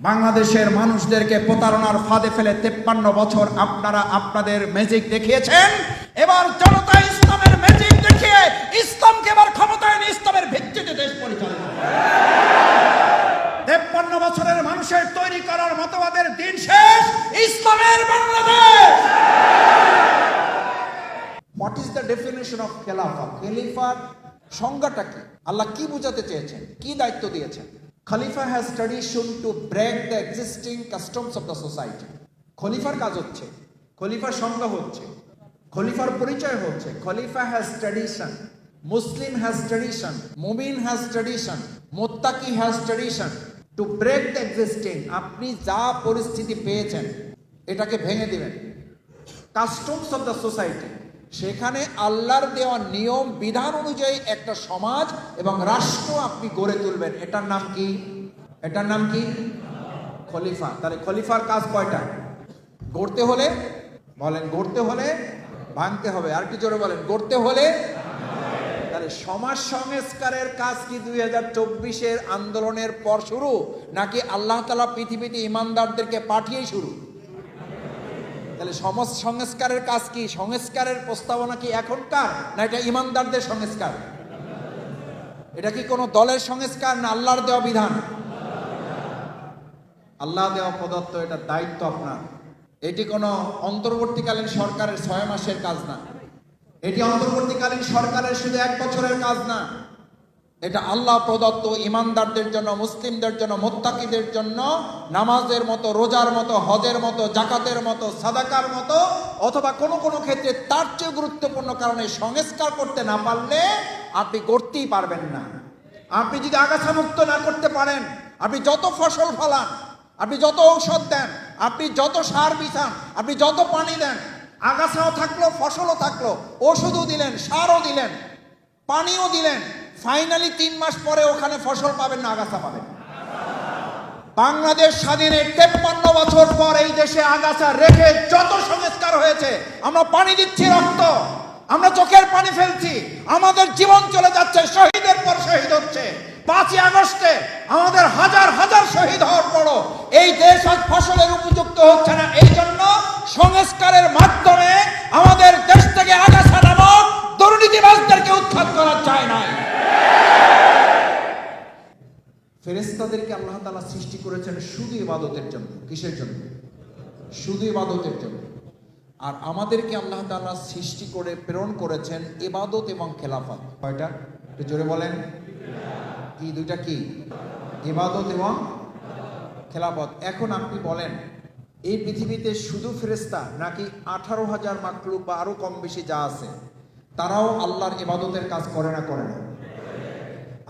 বাংলাদেশের মানুষদেরকে প্রতারণার ফাঁদে ফেলে তেপ্পান্ন বছর আপনারা আপনাদের ম্যাজিক দেখিয়েছেন। এবার জনতা ইসলামের ম্যাজিক দেখিয়ে ইসলামকে এবার ক্ষমতায় ইসলামের ভিত্তিতে দেশ পরিচালনা তেপ্পান্ন বছরের মানুষের তৈরি করার মতবাদের দিন শেষ, ইসলামের Bangladesh! What is the definition of খেলাফা খেলিফার সংজ্ঞাটা কি? আল্লাহ কি বুঝাতে চেয়েছেন? কি দায়িত্ব দিয়েছেন? খলিফা has tradition to break the existing customs of the society খলিফার কাজ হচ্ছে খলিফার সংজ্ঞা হচ্ছে খলিফার পরিচয় হচ্ছে। খলিফা হ্যাজ ট্রেডিশন মুসলিম হ্যাজ ট্রেডিশন মুমিন হ্যাজ ট্রেডিশন মোত্তাকি has tradition to break the existing আপনি যা পরিস্থিতি পেয়েছেন, এটাকে ভেঙে দিবেন। কাস্টমস অফ দ্য সোসাইটি সেখানে আল্লাহর দেওয়া নিয়ম, বিধান অনুযায়ী একটা সমাজ এবং রাষ্ট্র আপনি গড়ে তুলবেন। এটার নাম কি? এটার নাম কি? খলিফা। তাহলে খলিফার কাজ কয়টা? গড়তে হলে, বলেন, গড়তে হলে ভাঙতে হবে। আর কি জোরে বলেন, গড়তে হলে? তাহলে সমাজ সংস্কারের কাজ কি দুই হাজার চব্বিশের আন্দোলনের পর শুরু, নাকি আল্লাহ তালা পৃথিবীতে ইমানদারদেরকে পাঠিয়ে শুরু? তাহলে সমাজ সংস্কারের কাজ কি? সংস্কারের প্রস্তাবনা কি এখনকার? না এটা ইমানদারদের সংস্কার? এটা কি কোনো দলের সংস্কার না আল্লাহর দেওয়া বিধান? আল্লাহ দেওয়া প্রদত্ত এটা দায়িত্ব আপনার। এটি কোনো অন্তর্বর্তীকালীন সরকারের ছয় মাসের কাজ না। এটি অন্তর্বর্তীকালীন সরকারের শুধু এক বছরের কাজ না। এটা আল্লাহ প্রদত্ত ইমানদারদের জন্য, মুসলিমদের জন্য, মোত্তাকিদের জন্য, নামাজের মতো, রোজার মতো, হজের মতো, জাকাতের মতো, সাদাকার মতো, অথবা কোনো কোনো ক্ষেত্রে তার চেয়ে গুরুত্বপূর্ণ কারণে সংস্কার করতে না পারলে আপনি করতেই পারবেন না। আপনি যদি আগাছা মুক্ত না করতে পারেন, আপনি যত ফসল ফলান, আপনি যত ঔষধ দেন, আপনি যত সার বিছান, আপনি যত পানি দেন, আগাছাও থাকল, ফসলও থাকল, ওষুধও দিলেন, সারও দিলেন, পানিও দিলেন ফাইনালি তিন মাস পরে ওখানে ফসল পাবেন না, আগাছা পাবেন। বাংলাদেশ স্বাধীনের তেপ্পান্ন বছর পর এই দেশে আগাছা রেখে যত সংস্কার হয়েছে, আমরা পানি দিচ্ছি রক্ত, আমরা চোখের পানি ফেলছি, আমাদের জীবন চলে যাচ্ছে, শহীদের পর শহীদ হচ্ছে। পাঁচই আগস্টে আমাদের হাজার হাজার শহীদ হওয়ার পরও এই দেশ আজ ফসলের উপযুক্ত হচ্ছে না। এই জন্য সংস্কারের মাধ্যমে আমাদের দেশ থেকে আগাছা নামক দুর্নীতিবাজদেরকে উৎখাত করা চায় নাই ফেরেস্তাদেরকে আল্লাহ তালা সৃষ্টি করেছেন শুধু ইবাদতের জন্য। কিসের জন্য? শুধু ইবাদতের জন্য। আর আমাদেরকে আল্লাহ তালা সৃষ্টি করে, প্রেরণ করেছেন ইবাদত এবং খেলাফত। কয়টা? একটু জোরে বলেন। কি, দুইটা কি? ইবাদত এবং খেলাফত। এখন আপনি বলেন, এই পৃথিবীতে শুধু ফেরেস্তা নাকি আঠারো হাজার মাকলুক বা আরও কম বেশি যা আছে, তারাও আল্লাহর ইবাদতের কাজ করে না করে না?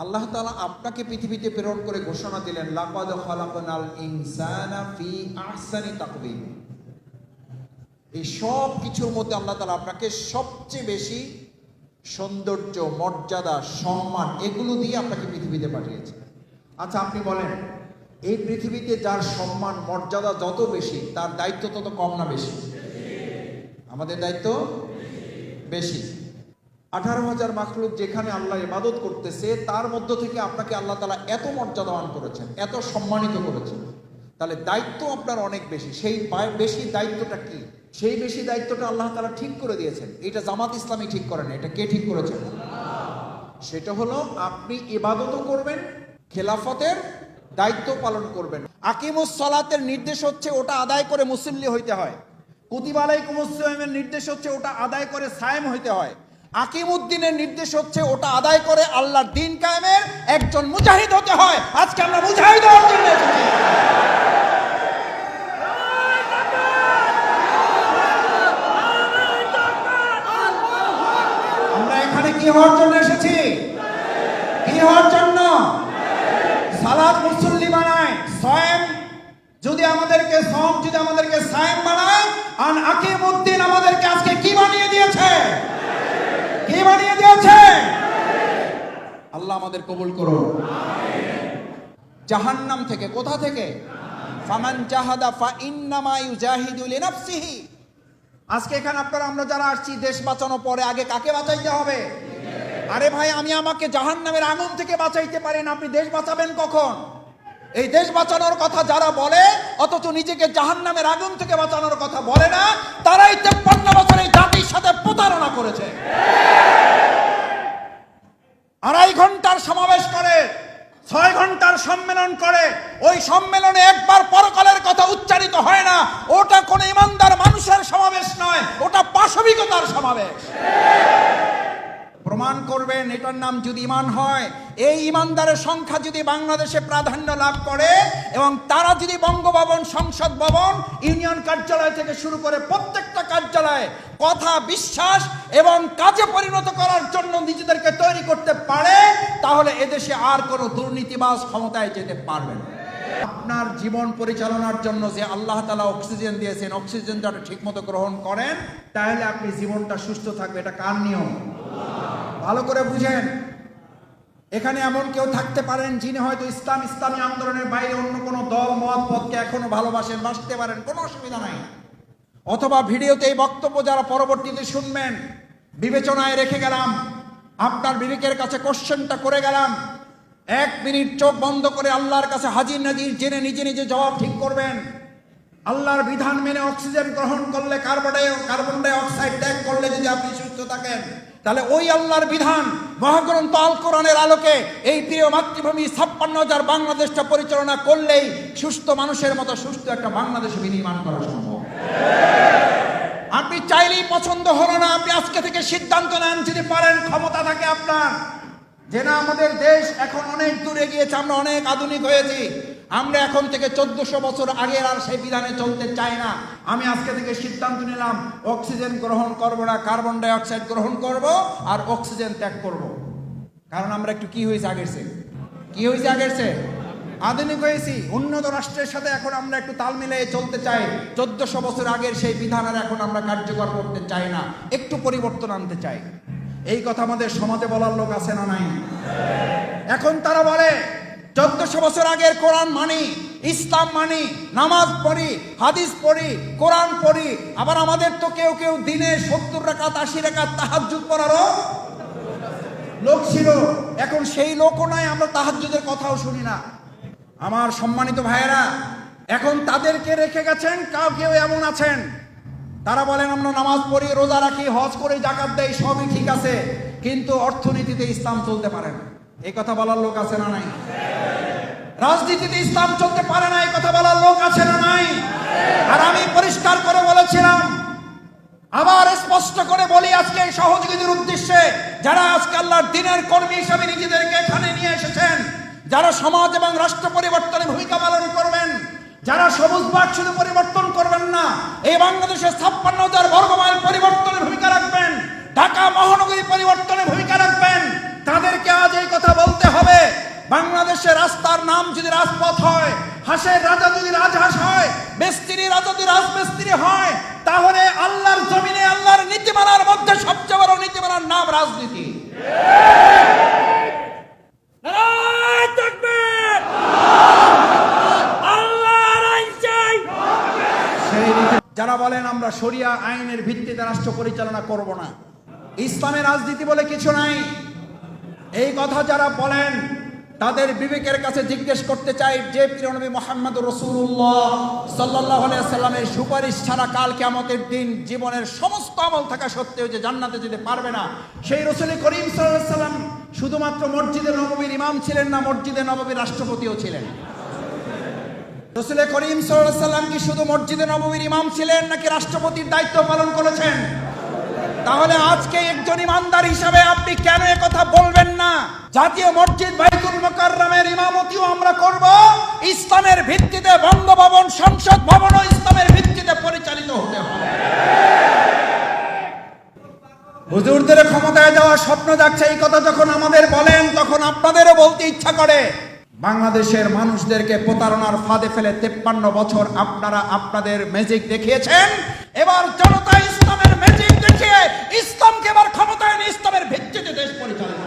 আল্লাহ তালা আপনাকে পৃথিবীতে প্রেরণ করে ঘোষণা দিলেন, লাকাদ খালাকনাল ইনসানা ফি আহসানি তাকবীম এই সব কিছুর মধ্যে আল্লাহ তালা আপনাকে সবচেয়ে বেশি সৌন্দর্য, মর্যাদা, সম্মান, এগুলো দিয়ে আপনাকে পৃথিবীতে পাঠিয়েছে। আচ্ছা আপনি বলেন, এই পৃথিবীতে যার সম্মান, মর্যাদা যত বেশি, তার দায়িত্ব তত কম না বেশি? আমাদের দায়িত্ব বেশি। আঠারো হাজার মাখলুক যেখানে আল্লাহ ইবাদত করতেছে, তার মধ্য থেকে আপনাকে আল্লাহ তালা এত মর্যাদাবান করেছেন, এত সম্মানিত করেছেন। তাহলে দায়িত্ব আপনার অনেক বেশি। সেই বেশি দায়িত্বটা কি? সেই বেশি দায়িত্বটা আল্লাহ তালা ঠিক করে দিয়েছেন। এটা জামাত ইসলামী ঠিক করে না। এটা কে ঠিক করেছেন সেটা হলো আপনি ইবাদতও করবেন, খেলাফতের দায়িত্ব পালন করবেন। আকিমুস সালাতের নির্দেশ হচ্ছে ওটা আদায় করে মুসল্লি হইতে হয়। কুতিবা আলাইকুমুসসালামের নির্দেশ হচ্ছে ওটা আদায় করে সায়েম হইতে হয়। আকিমুদ্দিনের নির্দেশ হচ্ছে ওটা আদায় করে আল্লাহর দিন কায়েমের একজন মুজাহিদ হতে হয়। আজকে আমরা মুজাহিদ হওয়ার জন্য আমরা এখানে কি হওয়ার জন্য এসেছি? কি হওয়ার জন্য? সালাদ মুসল্লি বানায়, সয়েম যদি আমাদেরকে সম যদি আমাদেরকে সায়েম বানায় আকিম উদ্দিন আমাদেরকে আজকে কি বানিয়ে দিয়েছে? বানিয়ে দিয়েছে। আল্লাহ আমাদের কবুল করুন। জাহান্নাম থেকে কোথা থেকে? ফামান জাহাদা ফা ইন্নামা ইউজাহিদু লিনাফসিহি। আজকে এখানে আপনারা, আমরা যারা আসছি, দেশ বাঁচানো পরে আগে কাকে বাঁচাইতে হবে? আরে ভাই, আমি আমাকে জাহান্নামের আগুন থেকে বাঁচাইতে পারেন আপনি দেশ বাঁচাবেন কখন? এই দেশ বাঁচানোর কথা যারা বলে, অথচ নিজেকে জাহান্নামের আগুন থেকে বাঁচানোর কথা বলে না, তারাই তেপ্পান্ন বছর এই জাতির সাথে প্রতারণা করেছে। আড়াই ঘণ্টার সমাবেশ করে, ছয় ঘণ্টার সম্মেলন করে। ওই সম্মেলনে একবার পরকালের কথা উচ্চারিত হয় না। ওটা কোনো ইমানদার মানুষের সমাবেশ নয়, ওটা পাশবিকতার সমাবেশ। প্রমাণ করবেন, এটার নাম যদি ইমান হয়, এই ইমানদারের সংখ্যা যদি বাংলাদেশে প্রাধান্য লাভ করে এবং তারা যদি বঙ্গভবন, সংসদ ভবন, ইউনিয়ন কার্যালয় থেকে শুরু করে প্রত্যেকটা কার্যালয়ে কথা, বিশ্বাস এবং কাজে পরিণত করার জন্য নিজেদেরকে তৈরি করতে পারে, তাহলে এদেশে আর কোনো দুর্নীতিবাজ ক্ষমতায় যেতে পারবে না। আপনার জীবন পরিচালনার জন্য যে আল্লাহ তালা অক্সিজেন দিয়েছেন অক্সিজেনটা ঠিকমতো গ্রহণ করেন, তাহলে আপনি জীবনটা সুস্থ থাকবে। এটা কার নিয়ম? ভালো করে বুঝেন। এখানে এমন কেউ থাকতে পারেন যিনি হয়তো ইসলাম, ইসলামী আন্দোলনের বাইরে অন্য কোনো দল, মত, পথকে এখনও ভালোবাসেন, বাঁচতে পারেন, কোনো অসুবিধা নাই। অথবা ভিডিওতে এই বক্তব্য যারা পরবর্তীতে শুনবেন, বিবেচনায় রেখে গেলাম। আপনার বিবেকের কাছে কোশ্চেনটা করে গেলাম। এক মিনিট চোখ বন্ধ করে আল্লাহর কাছে হাজির নাজির জেনে নিজে নিজে জবাব ঠিক করবেন। আল্লাহর বিধান মেনে অক্সিজেন গ্রহণ করলে কার্বন কার্বন ডাই অক্সাইড ত্যাগ করলে যদি আপনি সুস্থ থাকেন, তাহলে ওই আল্লাহর বিধান। মহাগ্রন্থ আল কোরআনের আলোকে এই প্রিয় মাতৃভূমি ছাপ্পান্ন হাজার বাংলাদেশটা পরিচালনা করলেই সুস্থ মানুষের মতো সুস্থ একটা বাংলাদেশ বিনির্মাণ করা সম্ভব। আপনি চাইলেই পছন্দ হলো না, আপনি আজকে থেকে সিদ্ধান্ত নেন যদি পারেন, ক্ষমতা থাকে আপনার। যে না, আমাদের দেশ এখন অনেক দূরে গিয়েছে আমরা অনেক আধুনিক হয়েছি। আমরা এখন থেকে চোদ্দশো বছর আগের আর সেই বিধানে চলতে চাই না। আমি আজকে থেকে সিদ্ধান্ত নিলাম, অক্সিজেন গ্রহণ করব না, কার্বন ডাই অক্সাইড গ্রহণ করব আর অক্সিজেন ত্যাগ করব। কারণ আমরা একটু কি হয়েছে আগের সে কি হয়েছে আগের সে আধুনিক হয়েছি, উন্নত রাষ্ট্রের সাথে এখন আমরা একটু তাল মিলিয়ে চলতে চাই। চোদ্দশো বছর আগের সেই বিধান আর এখন আমরা কার্যকর করতে চাই না, একটু পরিবর্তন আনতে চাই। এই কথা আমাদের সমাজে বলার লোক আছে না নাই? এখন তারা বলে, চোদ্দশো বছর আগের কোরআন মানি, ইসলাম মানি, নামাজ পড়ি, হাদিস পড়ি, কোরআন পড়ি, আবার আমাদের তো কেউ কেউ দিনে সত্তর রাকাত, আশি রাকাত তাহাজ্জুদ পড়ারও লোক ছিল। এখন সেই লোকও নাই, আমরা তাহাজ্জুদের কথাও শুনি না। আমার সম্মানিত ভাইয়েরা, এখন তাদেরকে রেখে গেছেন কাউ কেউ এমন আছেন। তারা বলেন, আমরা নামাজ পড়ি, রোজা রাখি, হজ করে, জাকাত দেয় সবই ঠিক আছে, কিন্তু অর্থনীতিতে ইসলাম চলতে পারে না। এই কথা বলার লোক আছে না নাই? রাজনীতিতে ইসলাম চলতে পারে না, এই কথা বলার লোক আছে না নাই? আর আমি পরিষ্কার করে বলেছিলাম, আবার স্পষ্ট করে বলি আজকে সহযোগীদের উদ্দেশ্যে, যারা আজকে আল্লাহর দিনের কর্মী হিসাবে নিজেদেরকে এখানে নিয়ে এসেছেন যারা সমাজ এবং রাষ্ট্র পরিবর্তনে ভূমিকা পালন করবেন, যারা সবুজ বাগ শুধু পরিবর্তন করবেন না, এই বাংলাদেশের ছাপ্পান্ন হাজার বর্গ মাইল পরিবর্তনে ভূমিকা রাখবেন, ঢাকা মহানগরী পরিবর্তনে ভূমিকা রাখবেন। তাদেরকে আজ এই কথা বলতে হবে, বাংলাদেশের রাস্তার নাম যদি রাজপথ হয়, হাসের রাজা যদি রাজহাঁস হয় বেস্তিরি রাজা যদি রাজবেস্তিরি হয়, তাহলে আল্লাহর জমিনে, আল্লাহর নীতিমালার মধ্যে সবচেয়ে বড় নীতিমালার নাম রাজনীতি নারায় তাকবীর! আল্লাহর আইন চাই সেই নীতি- যারা বলেন আমরা শরিয়া আইনের ভিত্তিতে রাষ্ট্র পরিচালনা করব না। ইসলামের রাজনীতি বলে কিছু নাই। এই কথা যারা বলেন, তাদের বিবেকের কাছে জিজ্ঞেস করতে চাই, যে প্রিয়নবী মোহাম্মদ রসুল্লাহ সাল্লাহ সাল্লামের সুপারিশ ছাড়া কাল কেমতের দিন জীবনের সমস্ত আমল থাকা সত্ত্বেও যে জান্নাতে যেতে পারবে না, সেই রসুল করিম সাল্লাহ সাল্লাম শুধুমাত্র মসজিদে নববীর ইমাম ছিলেন না, মসজিদে নববীর রাষ্ট্রপতিও ছিলেন। রসুল করিম সাল্লাম কি শুধু মসজিদে নবমীর ইমাম ছিলেন নাকি রাষ্ট্রপতির দায়িত্ব পালন করেছেন? তাহলে আজকে একজন ইমানদার হিসাবে আপনি কেন কথা বলবেন না? জাতীয় মসজিদ বাইতুল মোকাররমের ইমামতিও আমরা করব। ইসলামের ভিত্তিতে বঙ্গভবন, সংসদ ভবনও ইসলামের ভিত্তিতে পরিচালিত হতে হবে। হুজুরদের ক্ষমতায় যাওয়ার স্বপ্ন যাচ্ছে, এই কথা যখন আমাদের বলেন, তখন আপনাদেরও বলতে ইচ্ছা করে। বাংলাদেশের মানুষদেরকে প্রতারণার ফাঁদে ফেলে তেপ্পান্ন বছর আপনারা আপনাদের ম্যাজিক দেখিয়েছেন। এবার জনতা ইসলামের ম্যাজিক দেখিয়ে ইসলামকে এবার ক্ষমতায় এনে ইসলামের ভিত্তিতে দেশ পরিচালনা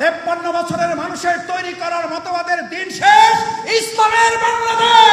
তেপ্পান্ন বছরের মানুষের তৈরি করার মতবাদের দিন শেষ। ইসলামের বাংলাদেশ!